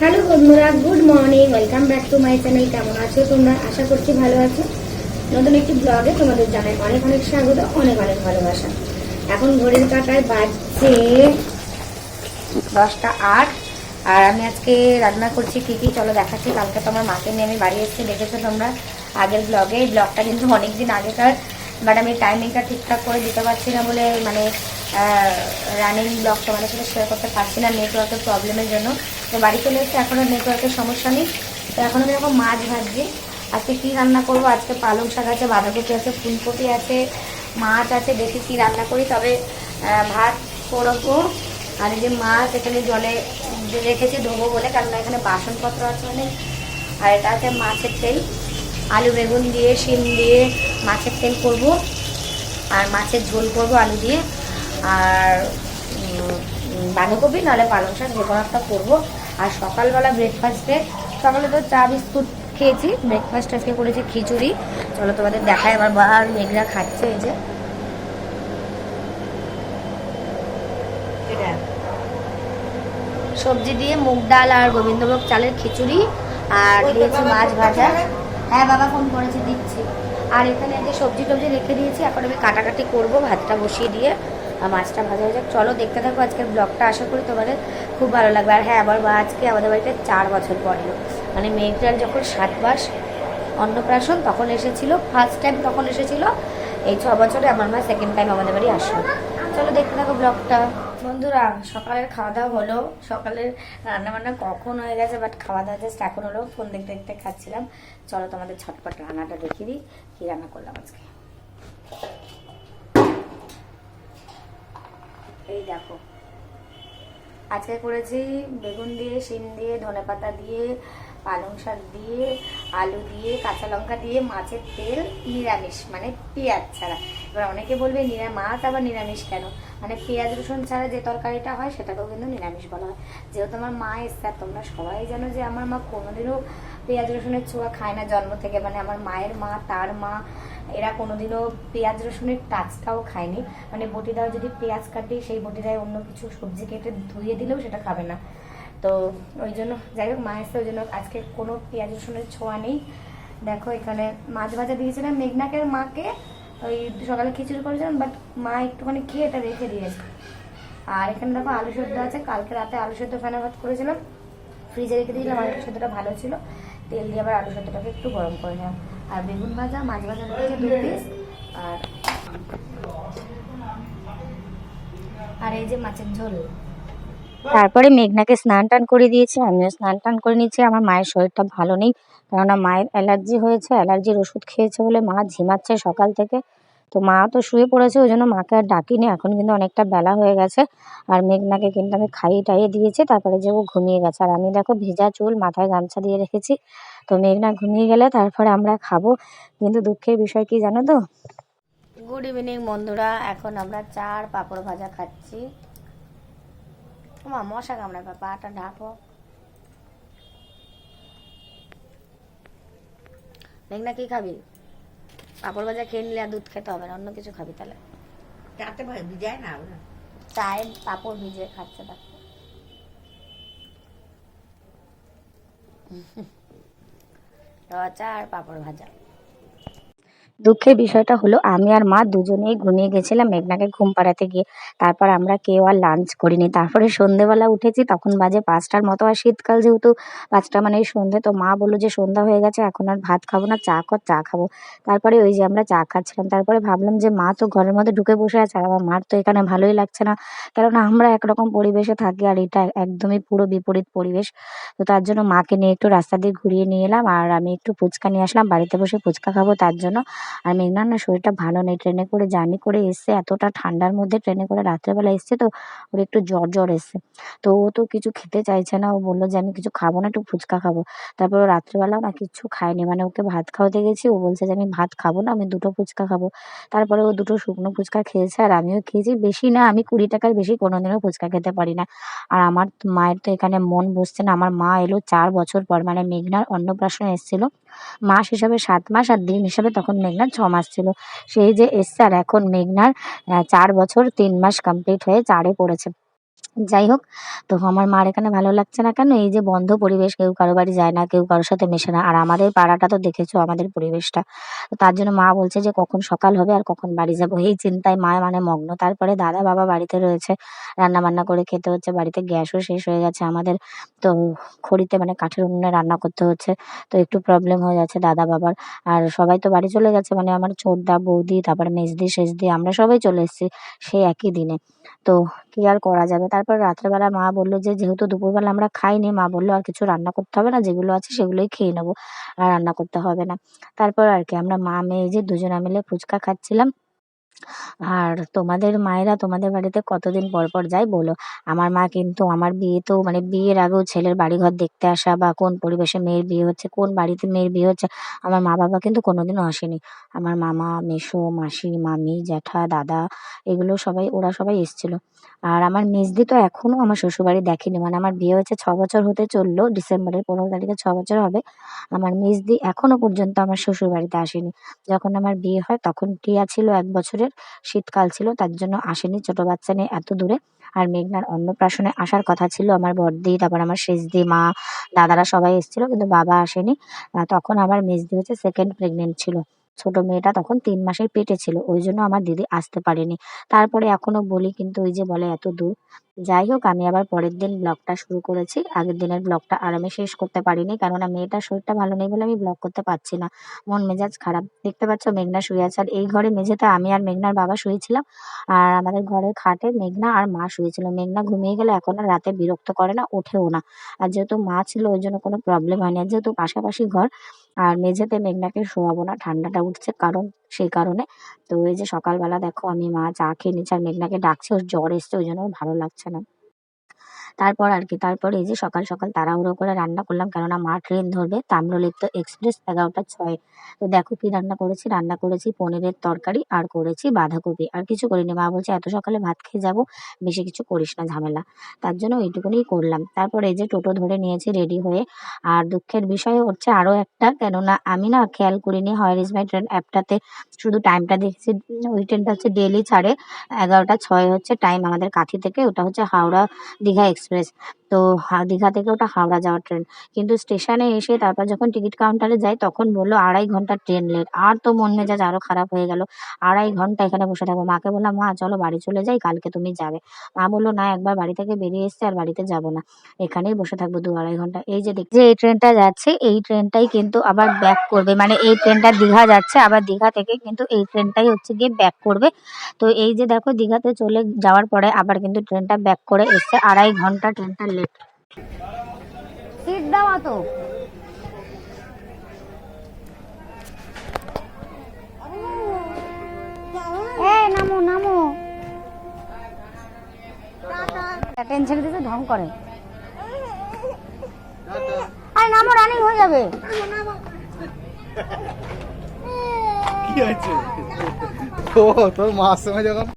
Hello বন্ধুরা, good morning, welcome back to my channel, কেমন আছো তোমরা? আশা করছি ভালো আছো। নতুন একটি ব্লগে তোমাদের জানাই অনেক অনেক স্বাগত, অনেক অনেক ভালোবাসা। এখন ঘড়ির কাটায় বাজছে দশটা আট, আর আমি আজকে রান্না করছি কী কী, চলো দেখাচ্ছি। কালকে তো আমার মাকে নিয়ে আমি বাড়ি এসেছি, দেখেছ তোমরা আগের ব্লগে। ব্লগটা কিন্তু অনেক দিন আগেকার বাট আমি টাইমিংটা ঠিকঠাক করে দিতে পারছি না বলে মানে রানিং ব্লগ তোমাদের সাথে শেয়ার করতে পারছি না নেটওয়ার্কের প্রবলেমের জন্য। তো বাড়ি চলে এসেছি এখনও নেটওয়ার্কের সমস্যা নেই। তো এখন আমি এরকম মাছ ভাজছি। আজকে কী রান্না করব? আজকে পালং শাক আছে, বাঁধাকপি আছে, ফুলকপি আছে, মাছ আছে, দেখি কী রান্না করি। তবে ভাত করব। আর এই যে মাছ এখানে জলে রেখেছি ধোবো বলে, কারণ এখানে বাসনপত্র আছে অনেক। আর এটা আছে মাছের তেল। আলু বেগুন দিয়ে, শিম দিয়ে মাছের তেল করব। আর মাছের ঝোল করব আলু দিয়ে। আর বাঁধাকপি নাহলে পালং শাক যে কোনো একটা করব। আর সকালবেলা ব্রেকফাস্টে সকালে তো চা বিস্কুট খেয়েছি। ব্রেকফাস্ট আজকে করেছি খিচুড়ি। চলো তোমাদের দেখায় আমার বা মেঘরা খাচ্ছে এই যে। সবজি দিয়ে মুগ ডাল আর গোবিন্দভোগ চালের খিচুড়ি আর দিয়েছি মাছ ভাজা। হ্যাঁ বাবা ফোন করেছে দিচ্ছি। আর এখানে যে সবজি টবজি রেখে দিয়েছি এখন আমি কাটাকাটি করব ভাতটা বসিয়ে দিয়ে। আর মাছটা ভাজা হয়ে যাক। চলো দেখতে থাকো, আজকের ব্লগটা আশা করি তোমাদের খুব ভালো লাগবে। আর হ্যাঁ আমার মা আজকে আমাদের বাড়িতে চার বছর পর। মানে মেয়েটার যখন সাত মাস অন্নপ্রাশন তখন এসেছিল ফার্স্ট টাইম তখন এসেছিল, এই ছ বছরে আমার মা সেকেন্ড টাইম আমাদের বাড়ি আসলো। চলো দেখতে থাকো ব্লগটা বন্ধুরা, সকালের খাওয়া দাওয়া হলো। সকালের রান্না বান্না কখন হয়ে গেছে বাট খাওয়া দাওয়া জাস্ট এখন হলো। ফোন দেখতে দেখতে খাচ্ছিলাম। চলো তোমাদের ছটপট রান্নাটা দেখিয়ে দিই, কী রান্না করলাম আজকে। এই দেখো। আজকে করেছি বেগুন দিয়ে শিম দিয়ে ধনে পাতা দিয়ে পালং শাক দিয়ে আলু দিয়ে, কাঁচা লঙ্কা দিয়ে, মাছের তেল, নিরামিষ মানে পেঁয়াজ ছাড়া। এবার অনেকে বলবে নিরা মাছ আবার নিরামিষ কেন? মানে পেঁয়াজ, রসুন ছাড়া যে তরকারিটা হয়, সেটাকেও কিন্তু নিরামিষ বলা হয়। যেহেতু আমার মা এসছে তোমরা সবাই জানো যে আমার মা কোনোদিনও পেঁয়াজ, রসুনের ছোঁয়া খায় না জন্ম থেকে। মানে আমার মায়ের মা, তার মা, এরা কোনোদিনও পেঁয়াজ, রসুনের টাচটাও খায়নি। মানে বটিদাও যদি পেঁয়াজ কাটি, সেই বটিদায় অন্য কিছু সবজি কেটে ধুয়ে দিলেও সেটা খাবে না। তো ওই জন্য, যাই হোক, মা এসে ওই জন্য আজকে কোনো পেঁয়াজ রসুনের ছোঁয়া নেই। দেখো, এখানে মাছ ভাজা দিয়েছিলাম মেঘনাকের মাকে, ওই সকালে খিচুড়ি করেছিলাম বাট মা একটুখানি খেয়ে এটা রেখে দিয়েছে। আর এখানে দেখো আলু সেদ্ধ আছে, কালকে রাতে আলু সেদ্ধ ফেনা ভাত করেছিলাম। ফ্রিজে রেখে দিয়েছিলাম, আলু সেদ্ধটা ভালো ছিল। তেল দিয়ে আবার আলু সেদ্ধটাকে একটু গরম করে নিলাম। আর বেগুন ভাজা, মাছ ভাজা রেখেছে দু পিস আর আর এই যে মাছের ঝোল। তারপরে মেঘনাকে স্নান টান করে দিয়েছি, আমিও স্নান টান করে নিয়েছি। আমার মায়ের শরীরটা ভালো নেই, কেননা মায়ের অ্যালার্জি হয়েছে, অ্যালার্জির ওষুধ খেয়েছে বলে মা ঝিমাচ্ছে সকাল থেকে। তো মা তো শুয়ে পড়েছে, ওই জন্য মাকে আর ডাকিনি। এখন কিন্তু অনেকটা বেলা হয়ে গেছে, আর মেঘনাকে কিন্তু আমি খাইয়ে টাইয়ে দিয়েছি, তারপরে যে ও ঘুমিয়ে গেছে। আর আমি দেখো ভেজা চুল, মাথায় গামছা দিয়ে রেখেছি। তো মেঘনা ঘুমিয়ে গেলে তারপরে আমরা খাব। কিন্তু দুঃখের বিষয় কি জানো তো? গুড ইভিনিং বন্ধুরা, এখন আমরা চার পাঁপড় ভাজা খাচ্ছি। মা মশা কামড়ায় পা পাটা ঢাকো মেঘনা কি খাবি? পাঁপড় ভাজা খেয়ে নিলে আর দুধ খেতে হবে না অন্য কিছু খাবি তাহলে। চাতে ভিজায় না। চায়ে পাঁপড় ভিজিয়ে খাচ্ছে দেখ। রচা আর পাঁপড় ভাজা। দুঃখের বিষয়টা হলো, আমি আর মা দুজনেই ঘুমিয়ে গেছিলাম মেঘনাকে ঘুম পাড়াতে গিয়ে। তারপর আমরা কেউ আর লাঞ্চ করিনি। তারপরে সন্ধেবেলা উঠেছি, তখন বাজে পাঁচটার মতো। আর শীতকাল যেহেতু পাঁচটা মানে সন্ধে, তো মা বলল যে সন্ধ্যা হয়ে গেছে, এখন আর ভাত খাব না, চা কর, চা খাব। তারপরে ওই যে আমরা চা খাচ্ছিলাম। তারপরে ভাবলাম যে মা তো ঘরের মধ্যে ঢুকে বসে আছে, আর আমার মার তো এখানে ভালোই লাগছে না। কেননা আমরা একরকম পরিবেশে থাকি, আর এটা একদমই পুরো বিপরীত পরিবেশ। তো তার জন্য মাকে নিয়ে একটু রাস্তা দিয়ে ঘুরিয়ে নিয়ে এলাম, আর আমি একটু ফুচকা নিয়ে আসলাম, বাড়িতে বসে ফুচকা খাব তার জন্য। আর মেঘনার না শরীরটা ভালো নেই, ট্রেনে করে জার্নি করে এসছে এতটা ঠান্ডার মধ্যে ট্রেনে করে রাত্রেবেলা এসছে তো, ওর একটু জ্বর জ্বর এসছে। তো ও তো কিছু খেতে চাইছে না, ও বলল যে আমি কিছু খাব না, একটু ফুচকা খাব। তারপর ও রাত্রেবেলাও না কিচ্ছু খায়নি মানে ওকে ভাত খাওয়াতে গেছি, ও বলছে যে আমি ভাত খাব না, আমি দুটো ফুচকা খাব। তারপরে ও দুটো শুকনো ফুচকা খেয়েছে আর আমিও খেয়েছি, বেশি না, আমি কুড়ি টাকার বেশি কোনোদিনও ফুচকা খেতে পারি না। আর আমার মায়ের তো এখানে মন বসছে না, আমার মা এলো চার বছর পর মানে মেঘনার অন্নপ্রাশনে এসেছিল। মাস হিসাবে সাত মাস আর দিন হিসাবে তখন মেঘনার ছ মাস ছিল। সেই যে এসছে আর এখন মেঘনার চার বছর তিন মাস কমপ্লিট হয়ে চারে পড়েছে। যাই হোক, তো আমার মার এখানে ভালো লাগছে না কেন? এই যে বন্ধ পরিবেশ, কেউ কারও বাড়ি যায় না, কেউ কারোর সাথে মেশে না। আর আমাদের পাড়াটা তো দেখেছ, আমাদের পরিবেশটা। তো তার জন্য মা বলছে যে কখন সকাল হবে আর কখন বাড়ি যাব। এই চিন্তায় মা মানে মগ্ন। তারপরে দাদা বাবা বাড়িতে রয়েছে রান্না বান্না করে খেতে হচ্ছে, বাড়িতে গ্যাসও শেষ হয়ে গেছে আমাদের। তো খড়িতে মানে কাঠের উনুনে রান্না করতে হচ্ছে, তো একটু প্রবলেম হয়ে যাচ্ছে দাদা বাবার। আর সবাই তো বাড়ি চলে গেছে মানে আমার ছোটদা বৌদি, তারপরে মেজদি শেষদি আমরা সবাই চলে এসেছি সেই একই দিনে। তো কি আর করা যাবে? তারপর রাত্রেবেলা মা বলল যে, যেহেতু দুপুরবেলা আমরা খাইনি, মা বলল আর কিছু রান্না করতে হবে না, যেগুলো আছে সেগুলোই খেয়ে নেব, আর রান্না করতে হবে না। তারপর আর কি, আমরা মা, মেয়ে যে দুজনে মিলে ফুচকা খাচ্ছিলাম। আর তোমাদের মায়েরা তোমাদের বাড়িতে কতদিন পর পর যায় বলো? আমার মা কিন্তু আমার বিয়েতেও মানে বিয়ের আগেও ছেলের বাড়িঘর দেখতে আসা বা কোন পরিবেশে মেয়ের বিয়ে হচ্ছে, কোন বাড়িতে মেয়ের বিয়ে হচ্ছে, আমার মা বাবা কিন্তু কোনোদিনও আসেনি। আমার মামা, মেসো, মাসি, মামি, জ্যাঠা, দাদা এগুলো সবাই, ওরা সবাই এসেছিল। আর আমার মেজদি তো এখনও আমার শ্বশুরবাড়ি দেখেনি। মানে আমার বিয়ে হয়েছে ছ বছর হতে চলল, ডিসেম্বরের পনেরো তারিখে ছ বছর হবে। আমার মেজদি এখনও পর্যন্ত আমার শ্বশুর বাড়িতে আসেনি। যখন আমার বিয়ে হয় তখন টিয়া ছিল এক বছরের শীতকাল ছিল, তার জন্য আসেনি ছোট বাচ্চা নিয়ে এত দূরে। আর মেঘনার অন্নপ্রাশনে আসার কথা ছিল আমার বড়দি, তারপর আমার শেষদি, মা, দাদারা সবাই এসেছিল, কিন্তু বাবা আসেনি। তখন আমার মেজদি হচ্ছে সেকেন্ড প্রেগনেন্ট ছিল। ছোট মেয়েটা তখন তিন মাসের পেটে ছিল, ওই জন্য আমার দিদি আসতে পারেনি। তারপরে এখনও বলি, কিন্তু ওই যে বলে এত দূর যাই হোক, আমি আবার পরের দিন ব্লগটা শুরু করেছি। আগের দিনের ব্লগটা আর আমি শেষ করতে পারিনি কেননা মেয়েটার শরীরটা ভালো নেই বলে আমি ব্লগ করতে পারছি না। মন মেজাজ খারাপ। দেখতে পাচ্ছ মেঘনা শুয়ে আছে। আর এই ঘরে মেঝেতে আমি আর মেঘনার বাবা শুয়েছিলাম। আর আমাদের ঘরের খাটে মেঘনা আর মা শুয়েছিল। মেঘনা ঘুমিয়ে গেলে এখন আর রাতে বিরক্ত করে না, ওঠেও না। আর যেহেতু মা ছিল, ওই জন্য কোনো প্রবলেম হয়নি। আর যেহেতু পাশাপাশি ঘর আর মেঝেতে মেঘনাকে শোয়াবো না, ঠান্ডাটা উঠছে কারণ, সেই কারণে। তো এই যে সকালবেলা দেখো আমি মা চা খেয়ে নিচ্ছি আর মেঘনাকে ডাকছে, ওর জ্বর এসছে, ওই জন্য ভালো লাগছে না। তারপর আর কি, তারপর এই যে সকাল সকাল তাড়াহুড়ো করে রান্না করলাম, কেননা মা ট্রেন ধরবে, তাম্রলিপ্ত এক্সপ্রেস এগারোটা ছয়। তো দেখো কি রান্না করেছি রান্না করেছি পনিরের তরকারি আর করেছি বাঁধাকপি। আর কিছু করিনি, মা বলছে এত সকালে ভাত খেয়ে যাব, বেশি কিছু করিস না, ঝামেলা। তার জন্য ওইটুকুনি করলাম। তারপর এই যে টোটো ধরে নিয়েছি রেডি হয়ে। আর দুঃখের বিষয় হচ্ছে আরও একটা, কেননা আমি না খেয়াল করিনি হাওয়ার ইজ মাই ট্রেন অ্যাপটাতে শুধু টাইমটা দেখেছি, ওই ট্রেনটা হচ্ছে ডেলি ছাড়ে, এগারোটা ছয় হচ্ছে টাইম আমাদের কাঁথি থেকে, ওটা হচ্ছে হাওড়া দীঘা এক্সপ্রেস। তো দীঘা থেকে ওটা হাওড়া যাওয়ার ট্রেন। কিন্তু স্টেশনে এসে তারপর যখন টিকিট কাউন্টারে যাই, তখন বলল আড়াই ঘণ্টা ট্রেন লেট। আর তো মন মেজাজ আরও খারাপ হয়ে গেল। আড়াই ঘণ্টা এখানে বসে থাকব। মাকে বললাম, মা, চলো বাড়ি চলে যাই, কালকে তুমি যাবে। মা বলল, না, একবার বাড়ি থেকে বেরিয়ে এসছে, আর বাড়িতে যাব না। এখানেই বসে থাকব দু আড়াই ঘণ্টা। এই যে দেখ যে এই ট্রেনটা যাচ্ছে, এই ট্রেনটাই কিন্তু আবার ব্যাক করবে। মানে এই ট্রেনটা দীঘা যাচ্ছে, আবার দীঘা থেকে কিন্তু এই ট্রেনটাই হচ্ছে গিয়ে ব্যাক করবে। তো এই যে দেখো, দীঘাতে চলে যাওয়ার পরে আবার কিন্তু ট্রেনটা ব্যাক করে এসছে আড়াই ঘণ্টা ট্রেনটা লেট সিট দাও তো। নামো নামো। ট্রেন ছেড়ে দিতে ঢং করে। আরে নামো রানিং হয়ে যাবে। কি হয়েছে? তোর মার সঙ্গে যখন?